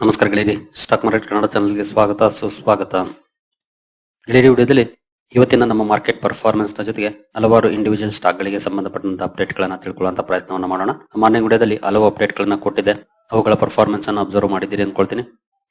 ನಮಸ್ಕಾರ ಗೆಳೆಯರಿ. Stock market Kannada ಚಾನಲ್ಗೆ ಸ್ವಾಗತ. ಸುಸ್ವಾಗತ. ಗೆಳೆಯರಿ, ವಿಡಿಯೋದಲ್ಲಿ ಇವತ್ತಿನ ನಮ್ಮ ಮಾರ್ಕೆಟ್ ಪರ್ಫಾರ್ಮೆನ್ಸ್ನ ಜೊತೆಗೆ ಹಲವಾರು ಇಂಡಿವಿಜುವಲ್ ಸ್ಟಾಕ್ ಗಳಿಗೆ ಸಂಬಂಧಪಟ್ಟಂತ ಅಪ್ಡೇಟ್ ಪ್ರಯತ್ನವನ್ನು ಮಾಡೋಣ. ಮಾರ್ನಿಂಗ್ ವಿಡಿಯೋದಲ್ಲಿ ಹಲವು ಅಪ್ಡೇಟ್ ಗಳನ್ನ ಕೊಟ್ಟಿದೆ. ಅವುಗಳ ಪರ್ಫಾರ್ಮೆನ್ಸ್ ಅನ್ನು ಅಬ್ಸರ್ವ್ ಮಾಡಿದ್ದೀರಿ ಅಂದ್ಕೊಳ್ತೀನಿ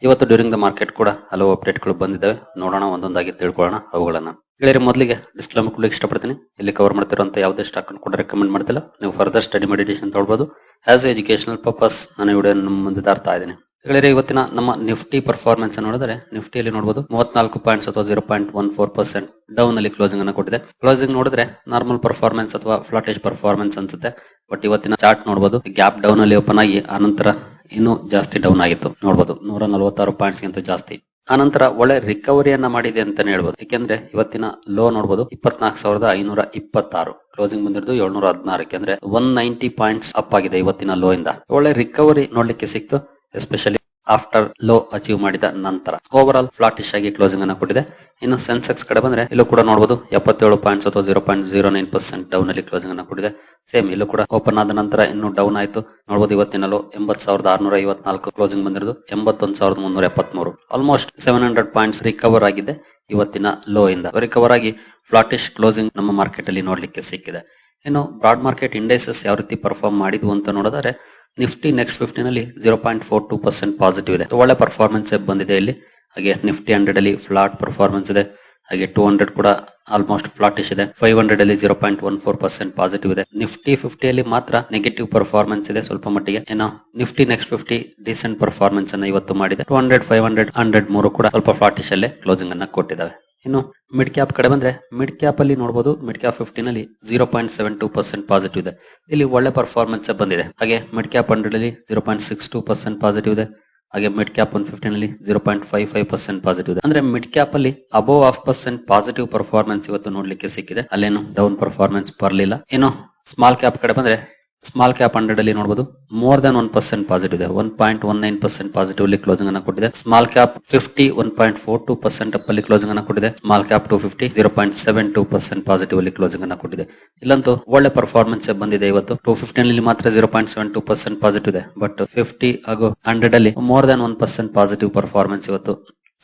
ಇವತ್ತು ಡ್ಯೂರಿಂಗ್ ದ ಮಾರ್ಕೆಟ್ ಕೂಡ ಹಲವು ಅಪ್ಡೇಟ್ಗಳು ಬಂದಿದ್ದಾವೆ. ನೋಡೋಣ, ಒಂದೊಂದಾಗಿ ತಿಳ್ಕೊಳ್ಳೋಣ ಅವುಗಳನ್ನ. ಗೆಳೆಯರಿ, ಮೊದಲಿಗೆ ಡಿಸ್ಕ್ಲೇಮರ್ ಕೊಡ್ಲಿಕ್ಕೆ ಇಷ್ಟಪಡ್ತೀನಿ. ಇಲ್ಲಿ ಕವರ್ ಮಾಡ್ತಿರುವಂತ ಯಾವುದೇ ಸ್ಟಾಕ್ ಅನ್ನು ಕೂಡ ರೆಕಮೆಂಡ್ ಮಾಡ್ತಿಲ್ಲ. ನೀವು ಫರ್ದರ್ ಸ್ಟಡಿ ಮೆಡಿಟೇಷನ್ ತೊಳ್ಬೋದು ಆಸ್ ಎಜುಕೇಶನಲ್ ಪರ್ಪಸ್ ನಾನು ವಿಡಿಯೋ ಮುಂದೆ ತರ್ತಾ ಇದ್ದೀನಿ. ಗೆಳೆಯರೆ, ಇವತ್ತಿನ ನಮ್ಮ ನಿಫ್ಟಿ ಪರ್ಫಾರ್ಮೆನ್ಸ್ ನೋಡಿದ್ರೆ, ನಿಫ್ಟಿಯಲ್ಲಿ ನೋಡಬಹುದು ಮೂವತ್ನಾಲ್ಕು ಪಾಯಿಂಟ್ಸ್ ಅಥವಾ zero point one four percent down ಅಲ್ಲಿ ಕ್ಲೋಸಿಂಗ್ ಅನ್ನು ಕೊಟ್ಟಿದೆ. ಕ್ಲೋಸಿಂಗ್ ನೋಡಿದ್ರೆ ನಾರ್ಮಲ್ ಪರ್ಫಾರ್ಮೆನ್ಸ್ ಅಥವಾ ಫ್ಲಾಟೇಜ್ ಪರ್ಫಾರ್ಮೆನ್ಸ್ ಅನ್ಸುತ್ತೆ. ಬಟ್ ಇವತ್ತಿನ ಚಾರ್ಟ್ ನೋಡಬಹುದು ಗ್ಯಾಪ್ ಡೌನ್ ಅಲ್ಲಿ ಓಪನ್ ಆಗಿ, ಆನಂತರ ಇನ್ನೂ ಜಾಸ್ತಿ ಡೌನ್ ಆಗಿತ್ತು. ನೋಡಬಹುದು ನೂರ ನಲವತ್ತಾರು ಪಾಯಿಂಟ್ಸ್ ಗಿಂತ ಜಾಸ್ತಿ. ಆನಂತರ ಒಳ್ಳೆ ರಿಕವರಿಯನ್ನ ಮಾಡಿದೆ ಅಂತಾನೆ ಹೇಳ್ಬೋದು. ಯಾಕೆಂದ್ರೆ ಇವತ್ತಿನ ಲೋ ನೋಡಬಹುದು ಇಪ್ಪತ್ನಾಲ್ಕು ಸಾವಿರದ ಐನೂರ ಇಪ್ಪತ್ತಾರು. ಕ್ಲೋಸಿಂಗ್ ಬಂದಿರೋದು ಏಳ್ನೂರ ಹದಿನಾರಕ್ಕೆ. ಅಂದ್ರೆ ಒನ್ ನೈಂಟಿ ಪಾಯಿಂಟ್ಸ್ ಅಪ್ ಆಗಿದೆ ಇವತ್ತಿನ ಲೋ ಇಂದ. ಒಳ್ಳೆ ರಿಕವರಿ ನೋಡ್ಲಿಕ್ಕೆ ಸಿಕ್ತು. ಎಸ್ಪೆಷಲಿ ಆಫ್ಟರ್ ಲೋ ಅಚೀವ್ ಮಾಡಿದ ನಂತರ. ಓವರ್ ಆಲ್ ಫ್ಲಾಟಿಶ್ ಆಗಿ ಕ್ಲೋಸಿಂಗ್ ಅನ್ನ ಕೊಟ್ಟಿದೆ. ಇನ್ನು ಸೆನ್ಸೆಕ್ಸ್ ಕಡೆ ಬಂದ್ರೆ, ಇಲ್ಲೂ ಕೂಡ ನೋಡಬಹುದು ಎಪ್ಪತ್ತೇಳು ಪಾಯಿಂಟ್ಸ್ ಅಥವಾ zero point zero nine percent down ಅಲ್ಲಿ ಕ್ಲೋಸಿಂಗ್ ಅನ್ನ ಕೊಟ್ಟಿದೆ. ಸೇಮ್ ಇಲ್ಲೂ ಕೂಡ ಓಪನ್ ಆದ ನಂತರ ಇನ್ನು ಡೌನ್ ಆಯಿತು. ನೋಡಬಹುದು ಇವತ್ತಿನ ಲೋ ಎಂಬತ್ ಸಾವಿರದ ಆರ್ನೂರ ಐವತ್ನಾಲ್ಕು ಕ್ಲೋಸಿಂಗ್ ಬಂದಿರೋದು, ಎಂಬತ್ತೊಂದು ಸಾವಿರದ ಮುನ್ನೂರ ಎಪ್ಪತ್ಮೂರು almost seven hundred points recover ಆಗಿದೆ ಇವತ್ತಿನ ಲೋ ಇಂದ. ರಿಕವರ್ ಆಗಿ ಫ್ಲಾಟಿಶ್ ಕ್ಲೋಸಿಂಗ್ ನಮ್ಮ ಮಾರ್ಕೆಟ್ ಅಲ್ಲಿ ನೋಡ್ಲಿಕ್ಕೆ ಸಿಕ್ಕಿದೆ. ಇನ್ನು ಬ್ರಾಡ್ ಮಾರ್ಕೆಟ್ ಇಂಡೆಕ್ಸಸ್ ಯಾವ ರೀತಿ ಪರ್ಫಾರ್ಮ್ ಮಾಡಿದ್ವು ಅಂತ ನೋಡಿದರೆ Nifty next ಫಿಫ್ಟಿನಲ್ಲಿ zero point four two percent positive ಇದೆ. ಒಳ್ಳೆ ಪರ್ಫಾರ್ಮೆನ್ಸ್ ಬಂದಿದೆ ಇಲ್ಲಿ. ಹಾಗೆ ನಿಫ್ಟಿ ಹಂಡ್ರೆಡ್ ಅಲ್ಲಿ ಫ್ಲಾಟ್ ಪರ್ಫಾರ್ಮೆನ್ಸ್ ಇದೆ. ಹಾಗೆ ಟೂ ಹಂಡ್ರೆಡ್ ಕೂಡ ಆಲ್ಮೋಸ್ಟ್ ಫ್ಲಾಟಿಶ್ ಇದೆ. ಫೈವ್ ಹಂಡ್ರೆಡ್ ಅಲ್ಲಿ zero point one four percent positive ಇದೆ. ನಿಫ್ಟಿ ಫಿಫ್ಟಿಯಲ್ಲಿ ಮಾತ್ರ ನೆಗೆಟಿವ್ ಪರ್ಫಾರ್ಮೆನ್ಸ್ ಇದೆ ಸ್ವಲ್ಪ ಮಟ್ಟಿಗೆ. ಏನೋ Nifty next fifty decent performance ಅನ್ನ ಇವತ್ತು ಮಾಡಿದೆ. Two hundred five hundred hundred ಮೂರು ಕೂಡ ಸ್ವಲ್ಪ ಫ್ಲಾಟಿಶ್ ಅಲ್ಲೇ ಕ್ಲೋಸಿಂಗ್ ಅನ್ನ ಕೊಟ್ಟಿದ್ದಾವೆ. ಇನ್ನು ಮಿಡ್ ಕ್ಯಾಪ್ ಕಡೆ ಬಂದ್ರೆ ಮಿಡ್ ಕ್ಯಾಪ್ ಅಲ್ಲಿ ನೋಡಬಹುದು ಮಿಡ್ ಕ್ಯಾಪ್ ಫಿಫ್ಟೀನ್ ಅಲ್ಲಿ zero point seven two percent positive ಇದೆ. ಇಲ್ಲಿ ಒಳ್ಳೆ ಪರ್ಫಾರ್ಮೆನ್ಸ್ ಬಂದಿದೆ. ಹಾಗೆ ಮಿಡ್ ಕ್ಯಾಪ್ ಹಂಡ್ರೆಡ್ ಅಲ್ಲಿ zero point six two percent positive ಇದೆ. ಹಾಗೆ ಮಿಡ್ ಕ್ಯಾಪ್ ಒನ್ ಫಿಫ್ಟೀನ್ ಅಲ್ಲಿ zero point five five percent positive ಇದೆ. ಅಂದ್ರೆ ಮಿಡ್ ಕ್ಯಾಪ್ ಅಲ್ಲಿ above half percent positive performance ಇವತ್ತು ನೋಡ್ಲಿಕ್ಕೆ ಸಿಕ್ಕಿದೆ. ಅಲ್ಲೇನು ಡೌನ್ ಪರ್ಫಾರ್ಮೆನ್ಸ್ ಬರಲಿಲ್ಲ. ಏನೋ ಸ್ಮಾಲ್ ಕ್ಯಾಪ್ ಕಡೆ ಬಂದ್ರೆ ಸ್ಮಾಲ್ ಕ್ಯಾಪ್ ಹಂಡ್ರೆಡ್ ಅಲ್ಲಿ ನೋಡಬಹುದು more than one percent positive ಇದೆ. One point one nine percent positive ಅಲ್ಲಿ ಕ್ಲೋಸಿಂಗ್ ಅನ್ನ ಕೊಟ್ಟಿದೆ. Small cap fifty one point four two percent up ಅಲ್ಲಿ ಕ್ಲೋಸಿಂಗ್ ಅನ್ನ ಕೊಟ್ಟಿದೆ. Small cap two fifty zero point seven two percent positive ಅಲ್ಲಿ closing ಅನ್ನ ಕೊಟ್ಟಿದೆ. ಇಲ್ಲಂತೂ ಒಳ್ಳೆ ಪರ್ಫಾರ್ಮೆನ್ಸ್ ಬಂದಿದೆ ಇವತ್ತು. ಟೂ ಫಿಫ್ಟೀನ್ ಅಲ್ಲಿ ಮಾತ್ರ zero point seven two percent positive ಇದೆ. ಬಟ್ ಫಿಫ್ಟಿ ಹಾಗೂ ಹಂಡ್ರೆಡ್ ಅಲ್ಲಿ more than one percent positive performance ಇವತ್ತು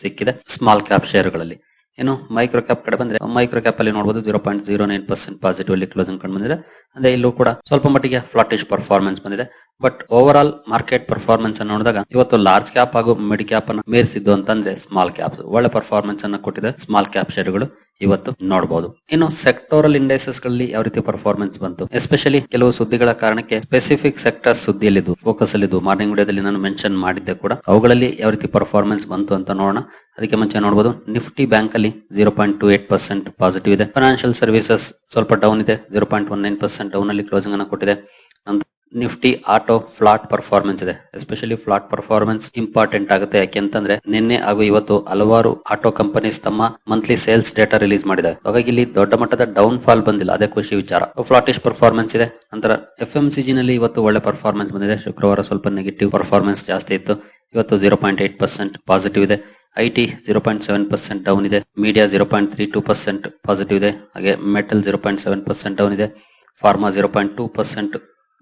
ಸಿಕ್ಕಿದೆ. ಸ್ಮಾಲ್ ಕ್ಯಾಪ್ ಶೇರ್ಗಳಲ್ಲಿ ಇನ್ನು ಮೈಕ್ರೋ ಕ್ಯಾಪ್ ಕಡೆ ಬಂದ್ರೆ ಮೈಕ್ರೋ ಕ್ಯಾಪ್ ಅಲ್ಲಿ ನೋಡಬಹುದು zero point zero nine percent positive ಅಲ್ಲಿ ಕ್ಲೋಸಿಂಗ್ ಕಂಡು ಬಂದಿದೆ. ಅಂದ್ರೆ ಇಲ್ಲೂ ಕೂಡ ಸ್ವಲ್ಪ ಮಟ್ಟಿಗೆ ಫ್ಲಾಟಿಶ್ ಪರ್ಫಾರ್ಮೆನ್ಸ್ ಬಂದಿದೆ. But over all market performance ಅನ್ನು ನೋಡಿದಾಗ ಇವತ್ತು ಲಾರ್ಜ್ ಕ್ಯಾಪ್ ಹಾಗೂ ಮಿಡ್ ಕ್ಯಾಪ್ ಅನ್ನು ಮೀರಿಸಿದ್ದು ಅಂತಂದ್ರೆ ಸ್ಮಾಲ್ ಕ್ಯಾಪ್ಸ್ ಒಳ್ಳೆ ಪರ್ಫಾರ್ಮೆನ್ಸ್ ಅನ್ನ ಕೊಟ್ಟಿದೆ ಸ್ಮಾಲ್ ಕ್ಯಾಪ್ ಶೇರ್ಗಳು ಇವತ್ತು ನೋಡಬಹುದು ಇನ್ನು ಸೆಕ್ಟೋರಲ್ ಇಂಡೆಕ್ಸಸ್ಗಳಲ್ಲಿ ಯಾವ ರೀತಿ ಪರ್ಫಾರ್ಮೆನ್ಸ್ ಬಂತು? ಎಸ್ಪೆಷಲಿ ಕೆಲವು ಸುದ್ದಿಗಳ ಕಾರಣಕ್ಕೆ ಸ್ಪೆಸಿಫಿಕ್ ಸೆಕ್ಟರ್ ಸುದ್ದಿಯಲ್ಲಿದ್ದು ಫೋಕಸ್ ಅಲ್ಲಿದ್ದು ಮಾರ್ನಿಂಗ್ ವಿಡಿಯೋದಲ್ಲಿ ನಾನು ಮೆನ್ಷನ್ ಮಾಡಿದ್ದೆ ಕೂಡ. ಅವುಗಳಲ್ಲಿ ಯಾವ ರೀತಿ ಪರ್ಫಾರ್ಮೆನ್ಸ್ ಬಂತು ಅಂತ ನೋಡೋಣ. ಅದಕ್ಕೆ ಮುಂಚೆ ನೋಡಬಹುದು ನಿಫ್ಟಿ ಬ್ಯಾಂಕ್ ಅಲ್ಲಿ zero point two eight percent positive ಇದೆ. ಫೈನಾನ್ಷಿಯಲ್ ಸರ್ವಿಸಸ್ ಸ್ವಲ್ಪ ಡೌನ್ ಇದೆ zero point one nine percent down ಅಲ್ಲಿ ಕ್ಲೋಸಿಂಗ್ ಅನ್ನು ಕೊಟ್ಟಿದೆ. ನಂತರ ನಿಫ್ಟಿ ಆಟೋ ಫ್ಲಾಟ್ ಪರ್ಫಾರ್ಮೆನ್ಸ್ ಇದೆ. ಎಸ್ಪೆಷಲಿ ಫ್ಲಾಟ್ ಪರ್ಫಾರ್ಮೆನ್ಸ್ ಇಂಪಾರ್ಟೆಂಟ್ ಆಗುತ್ತೆ. ಯಾಕೆಂತಂದ್ರೆ ನಿನ್ನೆ ಹಾಗೂ ಇವತ್ತು ಹಲವಾರು ಆಟೋ ಕಂಪನೀಸ್ ತಮ್ಮ ಮಂತ್ಲಿ ಸೇಲ್ಸ್ ಡೇಟಾ ರಿಲೀಸ್ ಮಾಡಿದ್ದಾರೆ. ಹಾಗಾಗಿ ಇಲ್ಲಿ ದೊಡ್ಡ ಮಟ್ಟದ ಡೌನ್ ಫಾಲ್ ಬಂದಿಲ್ಲ. ಅದೇ ಖುಷಿ ವಿಚಾರ. ಫ್ಲಾಟಿಶ್ ಪರ್ಫಾರ್ಮೆನ್ಸ್ ಇದೆ. ನಂತರ ಎಫ್ ಎಂ ಸಿ ನಲ್ಲಿ ಇವತ್ತು ಒಳ್ಳೆ ಪರ್ಫಾರ್ಮೆನ್ಸ್ ಬಂದಿದೆ. ಶುಕ್ರವಾರ ಸ್ವಲ್ಪ ನೆಗೆಟಿವ್ ಪರ್ಫಾರ್ಮೆನ್ಸ್ ಜಾಸ್ತಿ ಇತ್ತು. ಇವತ್ತು zero point eight percent positive ಇದೆ. IT zero point seven percent down ಇದೆ. Media zero point three two percent positive ಇದೆ. ಹಾಗೆ metal zero point seven percent down ಇದೆ. Pharma zero point two percent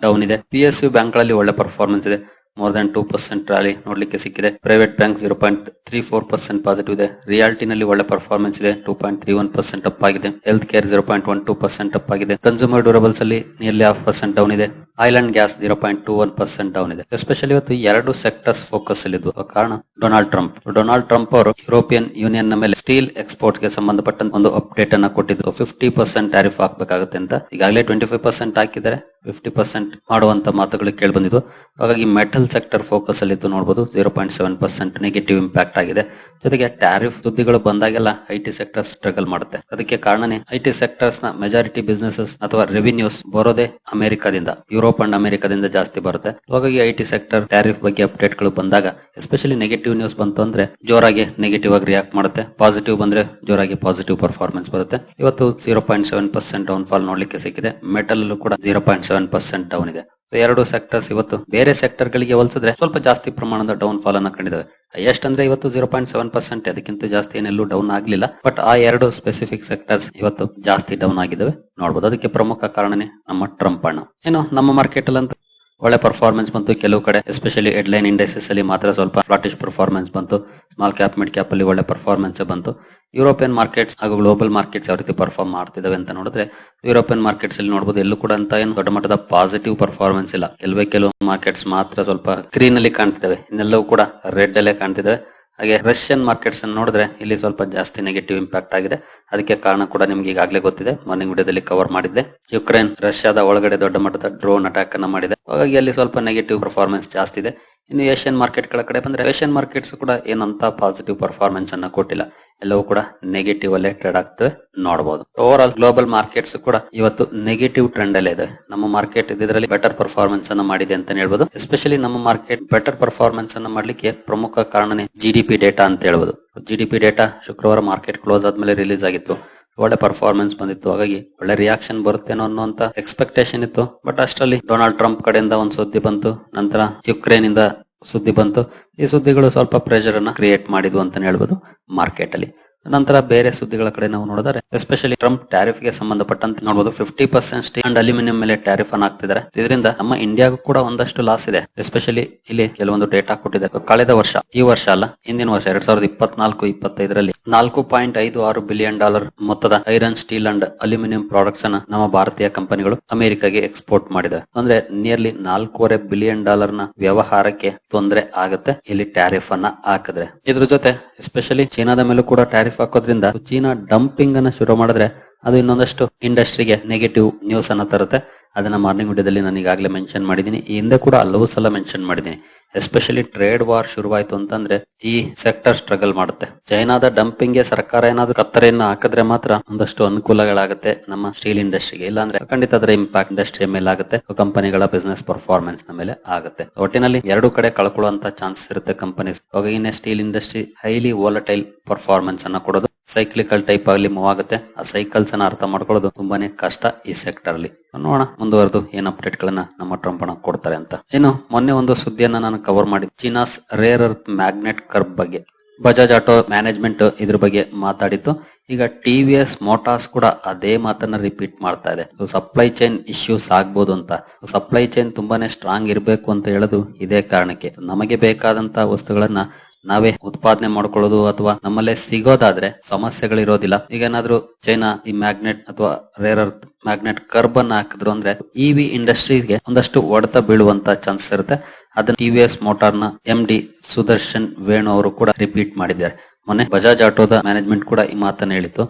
down ಇದೆ. P S U ಬ್ಯಾಂಕ್ಗಳಲ್ಲಿ ಒಳ್ಳೆ performance ಇದೆ. More than two percent rally ನೋಡ್ಲಿಕ್ಕೆ ಸಿಕ್ಕಿದೆ. Private bank zero point three four percent positive ಇದೆ. ರಿಯಾಲಿಟಿ ನಲ್ಲಿ ಒಳ್ಳೆ ಪರ್ಫಾರ್ಮೆನ್ಸ್ ಇದೆ. Two point three one percent up ಆಗಿದೆ. Health care zero point one two percent up ಆಗಿದೆ. ಕನ್ಸ್ಯೂಮರ್ ಡ್ಯೂರಬಲ್ಸ್ ಅಲ್ಲಿ nearly half percent down ಇದೆ. Oil and gas zero point two one percent down ಇದೆ. Especially ಇವತ್ತು ಎರಡು sectors focus ಅಲ್ಲಿದ್ದು ಕಾರಣ Donald Trump Donald Trump ಅವರು ಯುರೋಪಿಯನ್ ಯೂನಿಯನ್ನ ಮೇಲೆ ಸ್ಟೀಲ್ ಎಕ್ಸ್ಪೋರ್ಟ್ಗೆ ಸಂಬಂಧಪಟ್ಟ ಒಂದು ಅಪ್ಡೇಟ್ ಅನ್ನ ಕೊಟ್ಟಿದ್ದು. ಫಿಫ್ಟಿ ಪರ್ಸೆಂಟ್ ಟ್ಯಾರಿಫ್ ಹಾಕಬೇಕಾಗುತ್ತೆ ಅಂತ ಈಗಾಗಲೇ ಟ್ವೆಂಟಿ ಫೈವ್ ಪರ್ಸೆಂಟ್ ಹಾಕಿದ್ದಾರೆ. ಫಿಫ್ಟಿ ಪರ್ಸೆಂಟ್ ಮಾಡುವಂತ ಮಾತುಗಳು ಕೇಳಿ ಬಂದಿದ್ದು ಹಾಗಾಗಿ ಮೆಟಲ್ ಸೆಕ್ಟರ್ ಫೋಕಸ್ ಅಲ್ಲಿ ಇದ್ದು ನೋಡಬಹುದು zero point seven percent negative impact ಆಗಿದೆ. ಜೊತೆಗೆ ಟ್ಯಾರಿಫ್ ಸುದ್ದಿಗಳು ಬಂದಾಗೆಲ್ಲ ಐ ಟಿ ಸೆಕ್ಟರ್ ಸ್ಟ್ರಗಲ್ ಮಾಡುತ್ತೆ. ಅದಕ್ಕೆ ಕಾರಣನೇ ಐ ಟಿ ಸೆಕ್ಟರ್ಸ್ನ ಮೆಜಾರಿಟಿ ಬಿಸ್ನೆಸಸ್ ಅಥವಾ ರೆವಿನ್ಯೂಸ್ ಬರೋದೇ ಅಮೆರಿಕದಿಂದ ಯುರೋಪ್ ಅಂಡ್ ಅಮೆರಿಕದಿಂದ ಜಾಸ್ತಿ ಬರುತ್ತೆ. ಹಾಗಾಗಿ ಐ ಟಿ ಸೆಕ್ಟರ್ ಟ್ಯಾರಿಫ್ ಬಗ್ಗೆ ಅಪ್ಡೇಟ್ಗಳು ಬಂದಾಗ ಎಸ್ಪೆಷಲಿ ನೆಗೆಟಿವ್ ನ್ಯೂಸ್ ಬಂತು ಅಂದ್ರೆ ಜೋರಾಗಿ ನೆಗೆಟಿವ್ ಆಗಿ ರಿಯಾಕ್ಟ್ ಮಾಡುತ್ತೆ. ಪಾಸಿಟಿವ್ ಬಂದ್ರೆ ಜೋರಾಗಿ ಪಾಸಿಟಿವ್ ಪರ್ಫಾರ್ಮೆನ್ಸ್ ಬರುತ್ತೆ. ಇವತ್ತು zero point seven percent down fall ನೋಡ್ಲಿಕ್ಕೆ ಸಿಕ್ಕಿದೆ. ಮೆಟಲ್ ಕೂಡ zero point seven percent down ಇದೆ. ಎರಡು ಸೆಕ್ಟರ್ಸ್ ಇವತ್ತು ಬೇರೆ ಸೆಕ್ಟರ್ ಗಳಿಗೆ ಹೋಲಿಸಿದ್ರೆ ಸ್ವಲ್ಪ ಜಾಸ್ತಿ ಪ್ರಮಾಣದ ಡೌನ್ ಫಾಲ್ ಅನ್ನ ಕಂಡಿದ್ದಾವೆ ಹೈಯೆಸ್ಟ್ ಅಂದ್ರೆ ಇವತ್ತು ಜೀರೋ ಪಾಯಿಂಟ್ ಸೆವೆನ್ ಪರ್ಸೆಂಟ್ ಅದಕ್ಕಿಂತ ಜಾಸ್ತಿ ಏನೆಲ್ಲೂ ಡೌನ್ ಆಗಲಿಲ್ಲ. ಬಟ್ ಆ ಎರಡು ಸ್ಪೆಸಿಫಿಕ್ ಸೆಕ್ಟರ್ಸ್ ಇವತ್ತು ಜಾಸ್ತಿ ಡೌನ್ ಆಗಿದ್ದಾವೆ ನೋಡಬಹುದು ಅದಕ್ಕೆ ಪ್ರಮುಖ ಕಾರಣನೇ ನಮ್ಮ ಟ್ರಂಪ್ ಅಣ್ಣ. ಏನು, ನಮ್ಮ ಮಾರ್ಕೆಟ್ ಅಲ್ಲಂತೂ ಒಳ್ಳೆ ಪರ್ಫಾರ್ಮೆನ್ಸ್ ಬಂತು. ಕೆಲವು ಕಡೆ ಎಸ್ಪೆಷಲಿ ಹೆಡ್ಲೈನ್ ಇಂಡೈಸಸ್ ಅಲ್ಲಿ ಮಾತ್ರ ಸ್ವಲ್ಪ ಫ್ಲಾಟಿಶ್ ಪರ್ಫಾರ್ಮೆನ್ಸ್ ಬಂತು. ಸ್ಮಾಲ್ ಕ್ಯಾಪ್ ಮಿಡ್ ಕ್ಯಾಪ್ ಅಲ್ಲಿ ಒಳ್ಳೆ ಪರ್ಫಾರ್ಮೆನ್ಸ್ ಬಂತು. ಯುರೋಪಿಯನ್ ಮಾರ್ಕೆಟ್ಸ್ ಹಾಗೂ ಗ್ಲೋಬಲ್ ಮಾರ್ಕೆಟ್ಸ್ ಯಾವ ರೀತಿ ಪರ್ಫಾರ್ಮ್ ಮಾಡ್ತಿದಾವೆ ಅಂತ ನೋಡಿದ್ರೆ ಯುರೋಪಿಯನ್ ಮಾರ್ಕೆಟ್ಸ್ ಅಲ್ಲಿ ನೋಡಬಹುದು ಎಲ್ಲೂ ಕೂಡ ಅಂತ ಏನು ದೊಡ್ಡ ಮಟ್ಟದ ಪಾಸಿಟಿವ್ ಪರ್ಫಾರ್ಮೆನ್ಸ್ ಇಲ್ಲ. ಕೆಲವೇ ಕೆಲವು ಮಾರ್ಕೆಟ್ಸ್ ಮಾತ್ರ ಸ್ವಲ್ಪ ಗ್ರೀನ್ ಅಲ್ಲಿ ಕಾಣ್ತಿದ್ದಾವೆ ಇನ್ನೆಲ್ಲವೂ ಕೂಡ ರೆಡ್ ಅಲ್ಲೇ ಕಾಣ್ತಿದಾವೆ. ಹಾಗೆ ರಷ್ಯನ್ ಮಾರ್ಕೆಟ್ಸ್ ಅನ್ನು ನೋಡಿದ್ರೆ ಇಲ್ಲಿ ಸ್ವಲ್ಪ ಜಾಸ್ತಿ ನೆಗೆಟಿವ್ ಇಂಪ್ಯಾಕ್ಟ್ ಆಗಿದೆ. ಅದಕ್ಕೆ ಕಾರಣ ಕೂಡ ನಿಮ್ಗೆ ಈಗಾಗಲೇ ಗೊತ್ತಿದೆ. ಮಾರ್ನಿಂಗ್ ವಿಡಿಯೋದಲ್ಲಿ ಕವರ್ ಮಾಡಿದ್ದೆ. ಯುಕ್ರೇನ್ ರಷ್ಯಾದ ಒಳಗಡೆ ದೊಡ್ಡ ಮಟ್ಟದ ಡ್ರೋನ್ ಅಟ್ಯಾಕ್ ಅನ್ನ ಮಾಡಿದೆ. ಹಾಗಾಗಿ ಅಲ್ಲಿ ಸ್ವಲ್ಪ ನೆಗೆಟಿವ್ ಪರ್ಫಾರ್ಮೆನ್ಸ್ ಜಾಸ್ತಿ ಇದೆ. ಇನ್ನು ಏಷ್ಯನ್ ಮಾರ್ಕೆಟ್ಗಳ ಕಡೆ ಬಂದ್ರೆ ಏಷ್ಯನ್ ಮಾರ್ಕೆಟ್ಸ್ ಕೂಡ ಏನಂತ ಪಾಸಿಟಿವ್ ಪರ್ಫಾರ್ಮೆನ್ಸ್ ಅನ್ನ ಕೊಟ್ಟಿಲ್ಲ. ಎಲ್ಲವೂ ಕೂಡ ನೆಗೆಟಿವ್ ಅಲ್ಲೇ ಟ್ರೇಡ್ ಆಗ್ತವೆ ನೋಡಬಹುದು ಓವರ್ ಆಲ್ ಗ್ಲೋಬಲ್ ಮಾರ್ಕೆಟ್ಸ್ ಕೂಡ ಇವತ್ತು ನೆಗೆಟಿವ್ ಟ್ರೆಂಡ್ ಅಲ್ಲೇ ಇದೆ. ನಮ್ಮ ಮಾರ್ಕೆಟ್ ಇದರಲ್ಲಿ ಬೆಟರ್ ಪರ್ಫಾರ್ಮೆನ್ಸ್ ಅನ್ನ ಮಾಡಿದೆ ಅಂತ ಹೇಳ್ಬೋದು. ಎಸ್ಪೆಷಲಿ ನಮ್ಮ ಮಾರ್ಕೆಟ್ ಬೆಟರ್ ಪರ್ಫಾರ್ಮೆನ್ಸ್ ಅನ್ನ ಮಾಡ್ಲಿಕ್ಕೆ ಪ್ರಮುಖ ಕಾರಣನೇ ಜಿಡಿಪಿ ಡೇಟಾ ಅಂತ ಹೇಳ್ಬೋದು. ಜಿಡಿಪಿ ಡೇಟಾ ಶುಕ್ರವಾರ ಮಾರ್ಕೆಟ್ ಕ್ಲೋಸ್ ಆದ್ಮೇಲೆ ರಿಲೀಸ್ ಆಗಿತ್ತು. ಒಳ್ಳೆ ಪರ್ಫಾರ್ಮೆನ್ಸ್ ಬಂದಿತ್ತು. ಹಾಗಾಗಿ ಒಳ್ಳೆ ರಿಯಾಕ್ಷನ್ ಬರುತ್ತೇನೋ ಅನ್ನುವಂತ ಎಕ್ಸ್ಪೆಕ್ಟೇಷನ್ ಇತ್ತು. ಬಟ್ ಅಷ್ಟರಲ್ಲಿ ಡೊನಾಲ್ಡ್ ಟ್ರಂಪ್ ಕಡೆಯಿಂದ ಒಂದು ಸುದ್ದಿ ಬಂತು. ನಂತರ ಯುಕ್ರೇನ್ ಇಂದ ಸುದ್ದಿ ಬಂತು. ಈ ಸುದ್ದಿಗಳು ಸ್ವಲ್ಪ ಪ್ರೆಷರ್ ಅನ್ನ ಕ್ರಿಯೇಟ್ ಮಾಡಿದ್ವು ಅಂತ ಹೇಳ್ಬೋದು ಮಾರ್ಕೆಟ್ ಅಲ್ಲಿ. ನಂತರ ಬೇರೆ ಸುದ್ದಿಗಳ ಕಡೆ ನಾವು ನೋಡಿದರೆ ಎಸ್ಪೆಷಲಿ ಟ್ರಂಪ್ ಟ್ಯಾರಿಫ್ಗೆ ಸಂಬಂಧಪಟ್ಟಂತೆ ನೋಡಬಹುದು fifty percent steel and aluminium ಮೇಲೆ ಟ್ಯಾರಿಫ್ ಅನ್ನು ಹಾಕ್ತಿದ್ದಾರೆ. ಇದರಿಂದ ನಮ್ಮ ಇಂಡಿಯಾಗೂ ಕೂಡ ಒಂದಷ್ಟು ಲಾಸ್ ಇದೆ. ಎಸ್ಪೆಷಲಿ ಇಲ್ಲಿ ಕೆಲವೊಂದು ಡೇಟಾ ಕೊಟ್ಟಿದೆ ಕಳೆದ ವರ್ಷ, ಈ ವರ್ಷ ಅಲ್ಲ, ಹಿಂದಿನ ವರ್ಷ, ಎರಡ್ ಸಾವಿರದ ಇಪ್ಪತ್ನಾಲ್ಕು, ಇಪ್ಪತ್ತೈದರಲ್ಲಿ ನಾಲ್ಕು ಪಾಯಿಂಟ್ ಐದು ಆರು ಬಿಲಿಯನ್ ಡಾಲರ್ ಮೊತ್ತದ iron steel and aluminium products ಅನ್ನ ನಮ್ಮ ಭಾರತೀಯ ಕಂಪನಿಗಳು ಅಮೆರಿಕಾಗೆ ಎಕ್ಸ್ಪೋರ್ಟ್ ಮಾಡಿದೆ. ಅಂದ್ರೆ ನಿಯರ್ಲಿ ನಾಲ್ಕೂವರೆ ಬಿಲಿಯನ್ ಡಾಲರ್ನ ವ್ಯವಹಾರಕ್ಕೆ ತೊಂದರೆ ಆಗುತ್ತೆ ಇಲ್ಲಿ ಟ್ಯಾರಿಫ್ ಅನ್ನ ಹಾಕಿದ್ರೆ. ಇದ್ರ ಜೊತೆ ಎಸ್ಪೆಷಲಿ ಚೀನಾದ ಮೇಲೂ ಕೂಡ ಟ್ಯಾರಿಫ್ ಹಾಕೋದ್ರಿಂದ ಚೀನಾ ಡಂಪಿಂಗ್ ಅನ್ನ ಶುರು ಮಾಡಿದ್ರೆ ಅದು ಇನ್ನೊಂದಷ್ಟು ಇಂಡಸ್ಟ್ರಿಗೆ ನೆಗೆಟಿವ್ ನ್ಯೂಸ್ ಅನ್ನ ತರುತ್ತೆ. ಅದನ್ನ ಮಾರ್ನಿಂಗ್ ವಿಡಿಯೋದಲ್ಲಿ ನಾನು ಈಗಾಗಲೇ ಮೆನ್ಷನ್ ಮಾಡಿದ್ದೀನಿ ಈ ಹಿಂದೆ ಕೂಡ ಹಲವು ಸಲ ಮೆನ್ಷನ್ ಮಾಡಿದ್ದೀನಿ ಎಸ್ಪೆಷಲಿ ಟ್ರೇಡ್ ವಾರ್ ಶುರುವಾಯ್ತು ಅಂತಂದ್ರೆ ಈ ಸೆಕ್ಟರ್ ಸ್ಟ್ರಗಲ್ ಮಾಡುತ್ತೆ. ಚೈನಾದ ಡಂಪಿಂಗ್ಗೆ ಸರ್ಕಾರ ಏನಾದ್ರು ಕತ್ತರೆಯನ್ನ ಹಾಕಿದ್ರೆ ಮಾತ್ರ ಒಂದಷ್ಟು ಅನುಕೂಲಗಳಾಗುತ್ತೆ ನಮ್ಮ ಸ್ಟೀಲ್ ಇಂಡಸ್ಟ್ರಿಗೆ ಇಲ್ಲಾಂದ್ರೆ ಖಂಡಿತ ಅದರ ಇಂಪ್ಯಾಕ್ಟ್ ಇಂಡಸ್ಟ್ರಿಯ ಮೇಲೆ ಆಗುತ್ತೆ. ಕಂಪನಿಗಳ ಬಿಸ್ನೆಸ್ ಪರ್ಫಾರ್ಮೆನ್ಸ್ನ ಮೇಲೆ ಆಗುತ್ತೆ. ಒಟ್ಟಿನಲ್ಲಿ ಎರಡು ಕಡೆ ಕಳ್ಕೊಳ್ಳುವಂತ ಚಾನ್ಸಸ್ ಇರುತ್ತೆ companies ಹೊಗಗಿನ steel industry highly volatile performance ಅನ್ನ ಕೊಡೋದು. ಸೈಕ್ಲಿಕಲ್ ಟೈಪ್ ಆಗಲಿ ಮೂವ್ ಆಗುತ್ತೆ. ಆ ಸೈಕಲ್ಸ್ ಅನ್ನ ಅರ್ಥ ಮಾಡ್ಕೊಳ್ಳೋದು ತುಂಬಾನೇ ಕಷ್ಟ ಈ ಸೆಕ್ಟರ್ ಅಲ್ಲಿ. ನೋಡೋಣ, ಮುಂದುವರೆದು ಏನ್ ಅಪ್ಡೇಟ್ ಗಳನ್ನ ನಮ್ಮ ಟ್ರಂಪ್ ಅಣ್ಣ ಕೊಡ್ತಾರೆ ಅಂತ. ಇನ್ನು ಮೊನ್ನೆ ಒಂದು ಸುದ್ದಿಯನ್ನ ನಾನು ಕವರ್ ಮಾಡಿ. China's rare earth magnet curb ಬಗ್ಗೆ ಬಜಾಜ್ ಆಟೋ ಮ್ಯಾನೇಜ್ಮೆಂಟ್ ಇದ್ರ ಬಗ್ಗೆ ಮಾತಾಡಿತ್ತು ಈಗ ಟಿವಿಎಸ್ ಮೋಟಾರ್ಸ್ ಕೂಡ ಅದೇ ಮಾತನ್ನ ರಿಪೀಟ್ ಮಾಡ್ತಾ ಇದೆ. ಸಪ್ಲೈ ಚೈನ್ ಇಶ್ಯೂಸ್ ಆಗ್ಬೋದು ಅಂತ. ಸಪ್ಲೈ ಚೈನ್ ತುಂಬಾನೇ ಸ್ಟ್ರಾಂಗ್ ಇರಬೇಕು ಅಂತ ಹೇಳೋದು ಇದೇ ಕಾರಣಕ್ಕೆ. ನಮಗೆ ಬೇಕಾದಂತ ವಸ್ತುಗಳನ್ನ ನಾವೇ ಉತ್ಪಾದನೆ ಮಾಡ್ಕೊಳ್ಳೋದು ಅಥವಾ ನಮ್ಮಲ್ಲೇ ಸಿಗೋದಾದ್ರೆ ಸಮಸ್ಯೆಗಳಿರೋದಿಲ್ಲ. ಈಗ ಏನಾದ್ರೂ ಚೈನಾ ಈ ಮ್ಯಾಗ್ನೆಟ್ ಅಥವಾ ರೇರ್ ಅರ್ತ್ ಮ್ಯಾಗ್ನೆಟ್ ಕರ್ಬ್ ಹಾಕಿದ್ರು ಅಂದ್ರೆ ಇವಿ ಇಂಡಸ್ಟ್ರೀಸ್ಗೆ ಒಂದಷ್ಟು ಒಡೆತ ಬೀಳುವಂತ ಚಾನ್ಸಸ್ ಇರುತ್ತೆ. ಅದನ್ನ ವಿ ಮೋಟಾರ್ನ ಎಂ ಡಿ ಸುದರ್ಶನ್ ವೇಣು ಅವರು ಕೂಡ ರಿಪೀಟ್ ಮಾಡಿದ್ದಾರೆ. ಮೊನ್ನೆ ಬಜಾಜ್ ಆಟೋದ ಮ್ಯಾನೇಜ್ಮೆಂಟ್ ಕೂಡ ಈ ಮಾತನ್ನ ಹೇಳಿತ್ತು.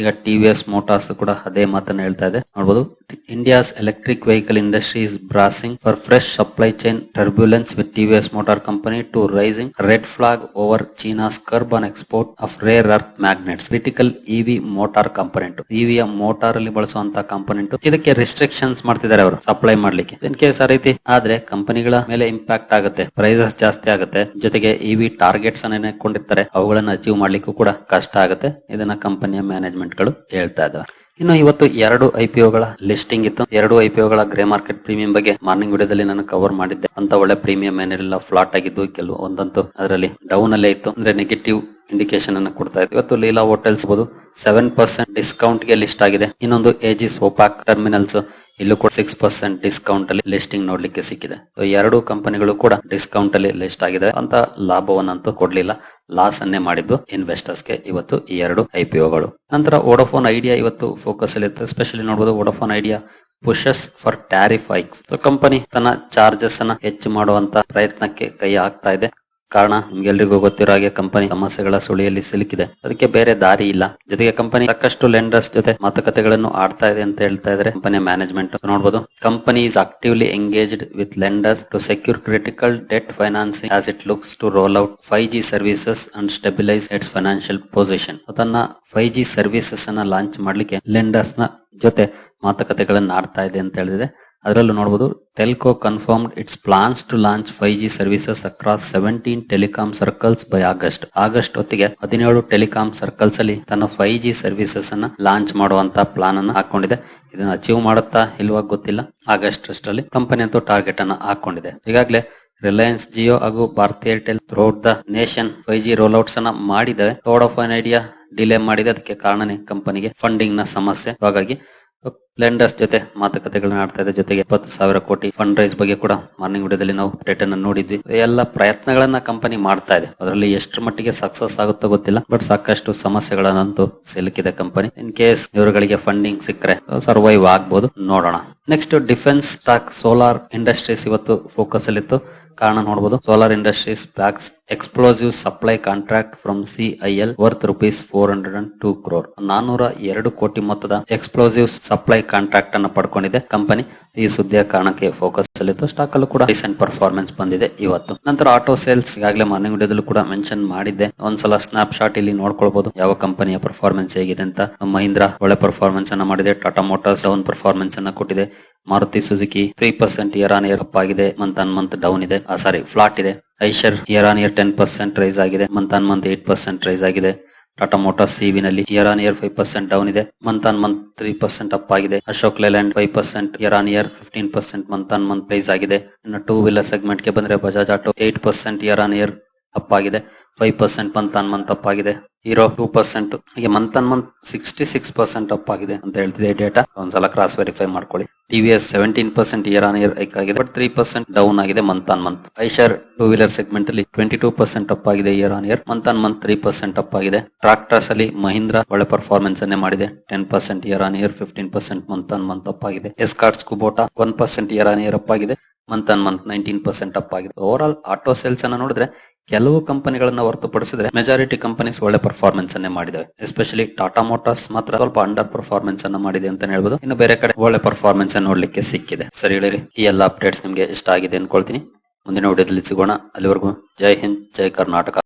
ಈಗ ಟಿವಿಎಸ್ ಮೋಟಾರ್ಸ್ ಕೂಡ ಅದೇ ಮಾತನ್ನ ಹೇಳ್ತಾ ಇದೆ. ನೋಡಬಹುದು India's electric vehicle industry is bracing for fresh supply chain turbulence with TVS motor company to raising red flag over China's curb on export of rare earth magnets critical EV motor component ಇವಿಯ motor ಅಲ್ಲಿ ಬಳಸುವಂತಹ ಕಂಪನೆಂಟ್ ಇದಕ್ಕೆ restrictions ಮಾಡ್ತಿದ್ದಾರೆ ಅವರು supply ಮಾಡ್ಲಿಕ್ಕೆ. In case ಆ ರೀತಿ ಆದ್ರೆ ಕಂಪನಿಗಳ ಮೇಲೆ ಇಂಪ್ಯಾಕ್ಟ್ ಆಗುತ್ತೆ ಪ್ರೈಸಸ್ ಜಾಸ್ತಿ ಆಗುತ್ತೆ. ಜೊತೆಗೆ ಇವಿ ಟಾರ್ಗೆಟ್ಸ್ ಅನ್ನ ಕೊಂಡಿರ್ತಾರೆ, ಅವುಗಳನ್ನ ಅಚೀವ್ ಮಾಡ್ಲಿಕ್ಕೂ ಕೂಡ ಕಷ್ಟ ಆಗುತ್ತೆ. ಇದನ್ನ ಕಂಪನಿಯ ಮ್ಯಾನೇಜ್ಮೆಂಟ್ ಗಳು ಹೇಳ್ತಾ ಇದ್ದಾವೆ ಇನ್ನು ಇವತ್ತು ಎರಡು ಐಪಿಒಗಳ ಲಿಸ್ಟಿಂಗ್ ಇತ್ತು. ಎರಡು ಐಪಿಒಗಳ ಗ್ರೇ ಮಾರ್ಕೆಟ್ ಪ್ರೀಮಿಯಂ ಬಗ್ಗೆ ಮಾರ್ನಿಂಗ್ ವಿಡಿಯೋದಲ್ಲಿ ನಾನು ಕವರ್ ಮಾಡಿದ್ದೆ. ಅಂತ ಒಳ್ಳೆ ಪ್ರೀಮಿಯಂ ಏನಿರಲಿಲ್ಲ ಫ್ಲಾಟ್ ಆಗಿದ್ದು, ಕೆಲವು ಒಂದಂತೂ ಅದರಲ್ಲಿ ಡೌನ್ ಅಲ್ಲೇ ಇತ್ತು. ಅಂದ್ರೆ ನೆಗೆಟಿವ್ ಇಂಡಿಕೇಶನ್ ಅನ್ನು ಕೊಡ್ತಾ ಇದೆ ಇವತ್ತು ಲೀಲಾ ಹೋಟೆಲ್ಸ್ ಸೆವೆನ್ ಪರ್ಸೆಂಟ್ ಡಿಸ್ಕೌಂಟ್ಗೆ ಲಿಸ್ಟ್ ಆಗಿದೆ. ಇನ್ನೊಂದು ಎಜಿಸ್ ಓಪಾಕ್ ಟರ್ಮಿನಲ್ಸ್ ಇಲ್ಲೂ ಕೂಡ ಸಿಕ್ಸ್ ಪರ್ಸೆಂಟ್ ಡಿಸ್ಕೌಂಟ್ ಅಲ್ಲಿ ಲಿಸ್ಟಿಂಗ್ ನೋಡ್ಲಿಕ್ಕೆ ಸಿಕ್ಕಿದೆ. ಎರಡು ಕಂಪನಿಗಳು ಕೂಡ ಡಿಸ್ಕೌಂಟ್ ಅಲ್ಲಿ ಲಿಸ್ಟ್ ಆಗಿದೆ. ಅಂತ ಲಾಭವನ್ನಂತೂ ಕೊಡ್ಲಿಲ್ಲ. ಲಾಸ್ ಅನ್ನೇ ಮಾಡಿದ್ದು ಇನ್ವೆಸ್ಟರ್ಸ್ಗೆ ಇವತ್ತು ಈ ಎರಡು ಐಪಿಒಗಳು ನಂತರ ವೋಡೋಫೋನ್ ಐಡಿಯಾ ಇವತ್ತು ಫೋಕಸ್ ಅಲ್ಲಿ ಇತ್ತು. ಸ್ಪೆಷಲಿ ನೋಡಬಹುದು Vodafone Idea pushes for tariff hikes company ತನ್ನ ಚಾರ್ಜಸ್ ಅನ್ನ ಹೆಚ್ಚು ಮಾಡುವಂತ ಪ್ರಯತ್ನಕ್ಕೆ ಕೈ ಹಾಕ್ತಾ ಇದೆ. ಕಾರಣ ನಿಮ್ಗೆಲ್ರಿಗೂ ಗೊತ್ತಿರೋ ಹಾಗೆ ಕಂಪನಿ ಸಮಸ್ಯೆಗಳ ಸುಳಿಯಲ್ಲಿ ಸಿಲುಕಿದೆ. ಅದಕ್ಕೆ ಬೇರೆ ದಾರಿ ಇಲ್ಲ. ಜೊತೆಗೆ ಕಂಪನಿ ಸಾಕಷ್ಟು ಲೆಂಡರ್ಸ್ ಜೊತೆ ಮಾತುಕತೆಗಳನ್ನು ಆಡ್ತಾ ಇದೆ ಅಂತ ಹೇಳ್ತಾ ಇದ್ರೆ ಕಂಪನಿಯ ಮ್ಯಾನೇಜ್ಮೆಂಟ್ ನೋಡಬಹುದು company is actively engaged with lenders to secure critical debt financing as it looks to roll out five G services and stabilise its financial position ಅದನ್ನ ಫೈವ್ ಜಿ ಸರ್ವಿಸಸ್ ಅನ್ನ ಲಾಂಚ್ ಮಾಡ್ಲಿಕ್ಕೆ ಲೆಂಡರ್ಸ್ನ ಜೊತೆ ಮಾತುಕತೆಗಳನ್ನು ಆಡ್ತಾ ಇದೆ ಅಂತ ಹೇಳಿದೆ ಅದರಲ್ಲೂ ನೋಡಬಹುದು telco confirmed its plans to launch five G services across seventeen telecom circles by August August ಹೊತ್ತಿಗೆ ಹದಿನೇಳು ಟೆಲಿಕಾಂ ಸರ್ಕಲ್ಸ್ ಅಲ್ಲಿ ತನ್ನ ಫೈವ್ ಜಿ ಸರ್ವಿಸಸ್ ಅನ್ನ ಲಾಂಚ್ ಮಾಡುವಂತ ಪ್ಲಾನ್ ಅನ್ನು ಹಾಕೊಂಡಿದೆ. ಇದನ್ನ ಅಚೀವ್ ಮಾಡುತ್ತಾ ಇಲ್ವಾ ಗೊತ್ತಿಲ್ಲ. ಆಗಸ್ಟ್ ಅಷ್ಟರಲ್ಲಿ ಕಂಪನಿ ಅಂತೂ ಟಾರ್ಗೆಟ್ ಅನ್ನ ಹಾಕೊಂಡಿದೆ. ಈಗಾಗಲೇ ರಿಲಯನ್ಸ್ ಜಿಯೋ ಹಾಗೂ Bharat Airtel throughout the nation five G rollouts ಅನ್ನ ಮಾಡಿದೆ ರೋಡ್ ಆಫ್ ಐಡಿಯಾ ಡಿಲೇ ಮಾಡಿದೆ. ಅದಕ್ಕೆ ಕಾರಣನೇ ಕಂಪನಿಗೆ ಫಂಡಿಂಗ್ನ ಸಮಸ್ಯೆ. ಹಾಗಾಗಿ ಲೆಂಡರ್ಸ್ ಜೊತೆ ಮಾತುಕತೆಗಳನ್ನ ಆಡ್ತಾ ಇದೆ. ಜೊತೆಗೆ ಇಪ್ಪತ್ತು ಸಾವಿರ ಕೋಟಿ ಫಂಡ್ ರೈಸ್ ಬಗ್ಗೆ ಕೂಡ ಮಾರ್ನಿಂಗ್ ವಿಡಿಯೋದಲ್ಲಿ ನಾವು ರಿಟರ್ನ್ ಅನ್ನು ನೋಡಿದ್ವಿ. ಎಲ್ಲ ಪ್ರಯತ್ನಗಳನ್ನ ಕಂಪನಿ ಮಾಡ್ತಾ ಇದೆ. ಅದರಲ್ಲಿ ಎಷ್ಟು ಮಟ್ಟಿಗೆ ಸಕ್ಸಸ್ ಆಗುತ್ತೋ ಗೊತ್ತಿಲ್ಲ. ಬಟ್ ಸಾಕಷ್ಟು ಸಮಸ್ಯೆಗಳನ್ನಂತೂ ಸಿಲುಕಿದೆ ಕಂಪನಿ ಇನ್ ಕೇಸ್ ಇವರುಗಳಿಗೆ ಫಂಡಿಂಗ್ ಸಿಕ್ಕರೆ ಸರ್ವೈವ್ ಆಗ್ಬೋದು. ನೋಡೋಣ. Next defence stock Solar Industries ಇವತ್ತು ಫೋಕಸ್ ಅಲ್ಲಿತ್ತು. ಕಾರಣ ನೋಡಬಹುದು Solar Industries bags explosive supply contract from CIL worth rupees four hundred and two crore ನಾನೂರ ಎರಡು ಕೋಟಿ ಮೊತ್ತದ ಎಕ್ಸ್ಪ್ಲೋಸಿವ್ ಸಪ್ಲೈ ಕಾಂಟ್ರಾಕ್ಟ್ ಅನ್ನು ಪಡ್ಕೊಂಡಿದೆ. ಕಂಪನಿ ಈ ಸುದ್ದಿಯ ಕಾರಣಕ್ಕೆ ಫೋಕಸ್ ಅಲ್ಲಿತ್ತು. ಸ್ಟಾಕ್ ಅಲ್ಲೂ ಕೂಡ ರೀಸೆಂಟ್ ಪರ್ಫಾರ್ಮೆನ್ಸ್ ಬಂದಿದೆ ಇವತ್ತು. ನಂತರ ಆಟೋ ಸೇಲ್ಸ್ ಈಗಾಗಲೇ ಮಾರ್ನಿಂಗ್ ವಿಡಿಯೋದಲ್ಲೂ ಕೂಡ ಮೆನ್ಷನ್ ಮಾಡಿದ್ದೆ. ಒಂದ್ಸಲ ಸ್ನಾಪ್ ಶಾಟ್ ಇಲ್ಲಿ ನೋಡ್ಕೊಳ್ಬಹುದು ಯಾವ ಕಂಪನಿಯ ಪರ್ಫಾರ್ಮೆನ್ಸ್ ಹೇಗಿದೆ ಅಂತ. ಮಹೀಂದ್ರ ಒಳ್ಳೆ ಪರ್ಫಾರ್ಮೆನ್ಸ್ ಅನ್ನ ಮಾಡಿದೆ. ಟಾಟಾ ಮೋಟಾರ್ಸ್ ಡೌನ್ ಪರ್ಫಾರ್ಮೆನ್ಸ್ ಅನ್ನ ಕೊಟ್ಟಿದೆ. Maruti Suzuki three percent year on year up ಆಗಿದೆ. ಮಂತ್ ಆನ್ ಮಂತ್ ಡೌನ್ ಇದೆ. ಸಾರಿ ಫ್ಲಾಟ್ ಇದೆ. Eicher year on year ten percent rise ಆಗಿದೆ. Month on month eight percent rise ಆಗಿದೆ. Tata motors ಸಿವಿನಲ್ಲಿ year on year five percent down ಇದೆ. Month on month three percent up ಆಗಿದೆ. Ashok Leyland five percent year on year fifteen percent month on month price ಆಗಿದೆ. ಇನ್ನು two wheeler ಸೆಗ್ಮೆಂಟ್ಗೆ ಬಂದ್ರೆ Bajaj auto eight percent year on year up ಆಗಿದೆ. Five percent month on month up ಆಗಿದೆ hero two percent ಹೀಗೆ month on month sixty six percent up ಆಗಿದೆ ಅಂತ ಹೇಳ್ತಿದೆ data ಒಂದ್ಸಲ ಕ್ರಾಸ್ ವೆರಿಫೈ ಮಾಡ್ಕೊಳ್ಳಿ. TVS seventeen percent year on year hike ಆಗಿದೆ. But three percent down ಆಗಿದೆ month on month Eicher two wheeler segment ಅಲ್ಲಿ twenty two percent up ಆಗಿದೆ year on year month on month three percent up ಆಗಿದೆ tractors ಅಲ್ಲಿ ಮಹಿಂದ್ರ ಒಳ್ಳೆ performance ಅನ್ನೇ ಮಾಡಿದೆ. Ten percent year on year fifteen percent month on month up ಆಗಿದೆ Escorts Kubota one percent year on year up ಆಗಿದೆ month on month nineteen percent up ಆಗಿದೆ over all auto sales ಅನ್ನ ನೋಡಿದ್ರೆ ಕೆಲವು ಕಂಪನಿಗಳನ್ನ ಹೊರತುಪಡಿಸಿದ್ರೆ ಮೆಜಾರಿಟಿ ಕಂಪನೀಸ್ ಒಳ್ಳೆ performance ಅನ್ನೇ ಮಾಡಿದೆ ಎಸ್ಪೆಷಲಿ ಟಾಟಾ ಮೋಟಾರ್ಸ್ ಮಾತ್ರ ಸ್ವಲ್ಪ ಅಂಡರ್ ಪರ್ಫಾರ್ಮೆನ್ಸ್ ಅನ್ನ ಮಾಡಿದೆ ಅಂತ ಹೇಳ್ಬೋದು. ಇನ್ನು ಬೇರೆ ಕಡೆ ಒಳ್ಳೆ ಪರ್ಫಾರ್ಮೆನ್ಸ್ ನೋಡ್ಲಿಕ್ಕೆ ಸಿಕ್ಕಿದೆ. ಸರಿ ಹೇಳಿರಿ ಈ ಎಲ್ಲ ಅಪ್ಡೇಟ್ಸ್ ನಿಮ್ಗೆ ಇಷ್ಟ ಆಗಿದೆ ಅನ್ಕೊಳ್ತೀನಿ. ಮುಂದಿನ ವಿಡಿಯೋದಲ್ಲಿ ಸಿಗೋಣ. ಅಲ್ಲಿವರೆಗೂ ಜೈ ಹಿಂದ್, ಜೈ ಕರ್ನಾಟಕ.